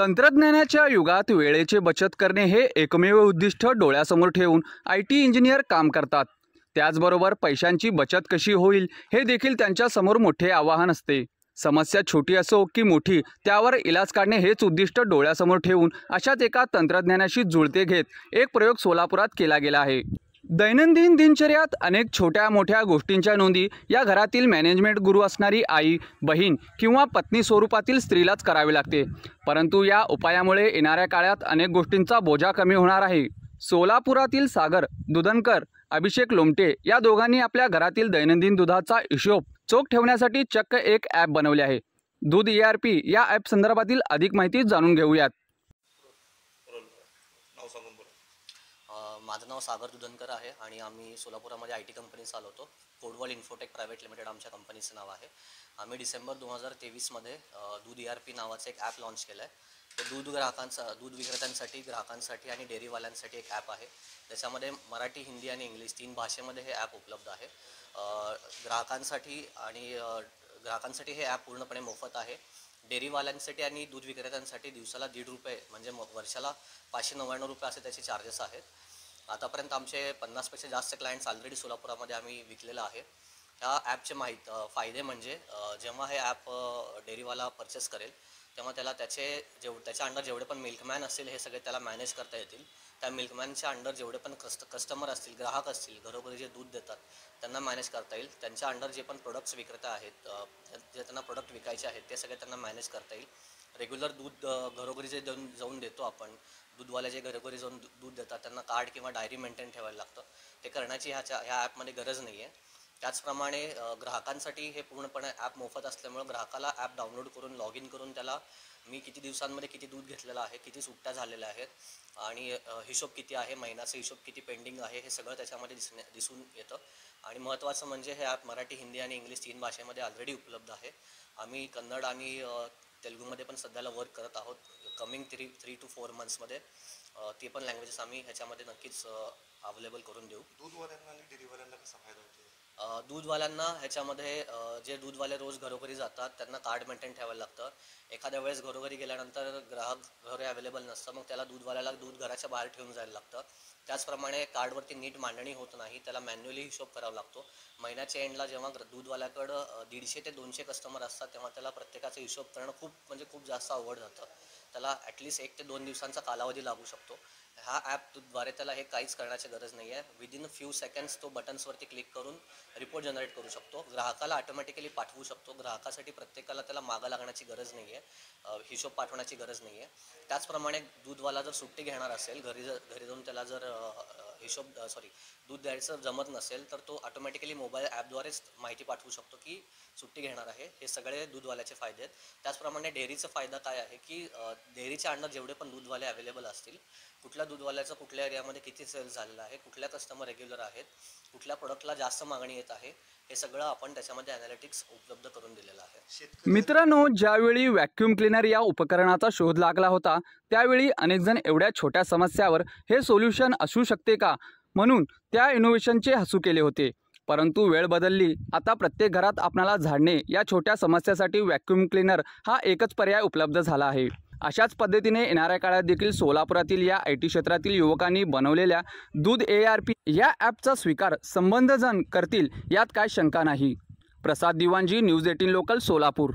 तंत्रज्ञानाच्या युगात वेळेचे बचत करणे हे एकमेव उद्दिष्ट डोळ्यासमोर ठेवून आय टी इंजिनियर काम करतात. त्याचबरोबर पैशांची बचत कशी होईल हे देखील त्यांच्यासमोर मोठे आव्हान असते. समस्या छोटी असो की मोठी त्यावर इलाज काढणे हेच उद्दिष्ट डोळ्यासमोर ठेवून अशाच एका तंत्रज्ञानाशी जुळते घेत एक प्रयोग सोलापुरात केला गेला आहे. दैनंदिन दिनचर्यात अनेक छोट्या मोठ्या गोष्टींच्या नोंदी या घरातील मॅनेजमेंट गुरु असणारी आई बहीण किंवा पत्नी स्वरूपातील स्त्रीलाच करावी लागते. परंतु या उपायामुळे येणाऱ्या काळात अनेक गोष्टींचा बोजा कमी होणार आहे. सोलापुरातील सागर दुधनकर अभिषेक लोमटे या दोघांनी आपल्या घरातील दैनंदिन दुधाचा हिशोब चोख ठेवण्यासाठी चक्क एक ॲप बनवले आहे. दूध ई आर पी या ॲप संदर्भातील अधिक माहिती जाणून घेऊयात. माझं नाव सागर दुधनकर आहे आणि आम्ही सोलापुरामध्ये आय टी कंपनी चालवतो. कोडवॉल इन्फोटेक प्रायव्हेट लिमिटेड आमच्या कंपनीचं नाव आहे. आम्ही डिसेंबर दोन हजार तेवीसमध्ये दूध ई आर पी नावाचं एक ॲप लॉन्च केलं आहे ते दूध ग्राहकांचा दूध विक्रेत्यांसाठी ग्राहकांसाठी आणि डेअरीवाल्यांसाठी एक ॲप आहे. त्याच्यामध्ये मराठी हिंदी आणि इंग्लिश तीन भाषेमध्ये हे ॲप उपलब्ध आहे. ग्राहकांसाठी आणि ग्राहकांसाठी हे ॲप पूर्णपणे मोफत आहे. डेअरीवाल्यांसाठी आणि दूध विक्रेत्यांसाठी दिवसाला दीड रुपये म्हणजे म- वर्षाला पाचशे नव्याण्णव रुपये असे त्याचे चार्जेस आहेत. आतापर्यंत आमचे पन्नासपेक्षा जास्त क्लायंट्स ऑलरेडी सोलापुरामध्ये आम्ही विकलेलं आहे. ह्या ॲपचे माहीत फायदे म्हणजे जेव्हा हे ॲप डेअरीवाला परचेस करेल तेव्हा त्याला त्याचे जेव त्याच्या अंडर जेवढे पण मिल्कमॅन असतील हे सगळे त्याला मॅनेज करता येतील. त्या मिल्कमॅनच्या अंडर जेवढे पण कस्ट कस्टमर असतील ग्राहक असतील घरोघरी जे दूध देतात त्यांना मॅनेज करता येईल. त्यांच्या अंडर जे पण प्रोडक्ट्स विक्रेता आहेत जे त्यांना प्रोडक्ट विकायचे आहेत ते सगळे त्यांना मॅनेज करता येईल. रेग्युलर दूध घरोघरी जे देऊन जाऊन देतो आपण. दूधवाले जे घरोघरी जाऊन दूध देतात. त्यांना कार्ड किंवा डायरी मेंटेन ठेवायला लागतं. ते करण्याची ह्याच्या ह्या ॲपमध्ये गरज नाही आहे त्याचप्रमाणे ग्राहकांसाठी हे पूर्णपणे ॲप मोफत असल्यामुळं ग्राहकाला ॲप डाउनलोड करून लॉग इन करून त्याला मी किती दिवसांमध्ये किती दूध घेतलेलं आहे किती सुट्ट्या झालेल्या आहेत आणि हिशोब किती आहे महिन्याचा हिशोब किती पेंडिंग आहे हे सगळं त्याच्यामध्ये दिसणे दिसून येतं. आणि महत्त्वाचं म्हणजे हे ॲप मराठी हिंदी आणि इंग्लिश तीन भाषेमध्ये ऑलरेडी उपलब्ध आहे. आम्ही कन्नड आणि तेलुगूमध्ये पण सध्याला वर्क करत आहोत. Coming three three two four मंथ्समध्ये ते पण लँग्वेजेस आम्ही ह्याच्यामध्ये नक्कीच अवेलेबल करून देऊ. दूधवाल्यांना आणि डेअरीवाल्यांना कसा फायदा होतो अ, दूधवाल्यांना ह्याच्यामध्ये जे दूधवाले रोज घरोघरी जातात त्यांना कार्ड मेंटेन ठेवायला लागतं. एखाद्या वेळेस घरोघरी गेल्यानंतर ग्राहक घरी अवेलेबल नसतं मग त्याला दूधवाल्याला दूध घराच्या बाहेर ठेवून जायला लागतं. त्याचप्रमाणे कार्डवरती नीट मांडणी होत नाही त्याला मॅन्युअली हिशोब करावा लागतो. महिन्याच्या एंडला जेव्हा दूधवाल्याकडं दीडशे ते दोनशे कस्टमर असतात तेव्हा त्याला प्रत्येकाचा हिशोब करणं खूप म्हणजे खूप जास्त अवघड जातं. त्याला ॲटलिस्ट एक ते दोन दिवसांचा कालावधी लागू शकतो. हा ॲपद्वारे त्याला हे काहीच करण्याची गरज नाही आहे विदिन फ्यू सेकंड्स तो बटन्सवरती क्लिक करून रिपोर्ट जनरेट करू शकतो. ग्राहकाला ऑटोमॅटिकली पाठवू शकतो. ग्राहकासाठी प्रत्येकाला त्याला मागं लागण्याची गरज नाही आहे हिशोब पाठवण्याची गरज नाही आहे त्याचप्रमाणे दूधवाला जर सुट्टी घेणार असेल घरी जर घरी जाऊन त्याला जर हिशोब सॉरी दूध द्यायचं जमत नसेल तर तो ऑटोमॅटिकली मोबाईल ॲपद्वारेच माहिती पाठवू शकतो की सुट्टी घेणार आहे. हे सगळे दूधवाल्याचे फायदे आहेत. त्याचप्रमाणे डेअरीचा फायदा काय आहे की डेअरीच्या अंडर जेवढे पण दूधवाले अवेलेबल असतील कुठल्या दूधवाल्याचं कुठल्या एरियामध्ये किती सेल झालेला आहे कुठल्या कस्टमर रेग्युलर आहेत कुठल्या प्रोडक्टला जास्त मागणी येत आहे हे सगळं आपण त्याच्यामध्ये अनालिटिक्स उपलब्ध करून दिलेलं आहे. मित्रांनो ज्यावेळी व्हॅक्युम क्लीनर या उपकरणाचा शोध लागला होता त्यावेळी अनेकजण एवढ्या छोट्या समस्यावर हे सोल्युशन असू शकते का? म्हणून त्या इनोव्हेशनचे हसू केले होते. परंतु वेळ बदलली. आता प्रत्येक घरात आपणाला झाडणे या छोट्या समस्यासाठी व्हॅक्यूम क्लीनर हा एकच पर्याय उपलब्ध झाला आहे. अशाच पद्धतीने येणाऱ्या काळात देखील सोलापुरातील या आय टी क्षेत्रातील युवकांनी बनवलेल्या दूध ए आर पी या ॲपचा स्वीकार संबंधजण करतील यात काय शंका नाही. Prasad Diwanji news eighteen local Solapur.